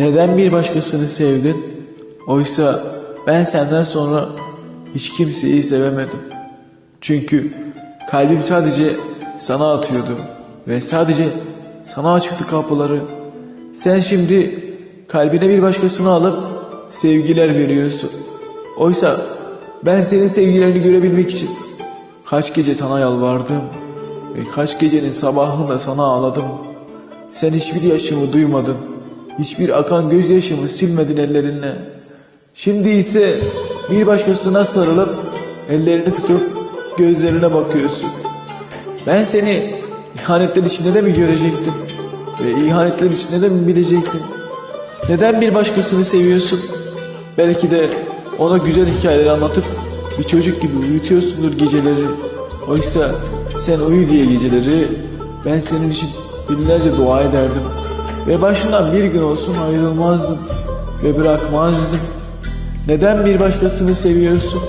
Neden bir başkasını sevdin? Oysa ben senden sonra hiç kimseyi sevemedim. Çünkü kalbim sadece sana atıyordu ve sadece sana açıktı kapıları. Sen şimdi kalbine bir başkasını alıp sevgiler veriyorsun. Oysa ben senin sevgilerini görebilmek için kaç gece sana yalvardım ve kaç gecenin sabahında sana ağladım. Sen hiçbir yaşımı duymadın. Hiçbir akan gözyaşımı silmedin ellerinle. Şimdi ise bir başkasına sarılıp ellerini tutup gözlerine bakıyorsun. Ben seni ihanetler içinde de mi görecektim? Ve ihanetler içinde de mi bilecektim? Neden bir başkasını seviyorsun? Belki de ona güzel hikayeler anlatıp bir çocuk gibi uyutuyorsundur geceleri. Oysa sen uyu diye geceleri ben senin için binlerce dua ederdim. Ve başından bir gün olsun ayrılmazdım ve bırakmazdım. Neden bir başkasını seviyorsun?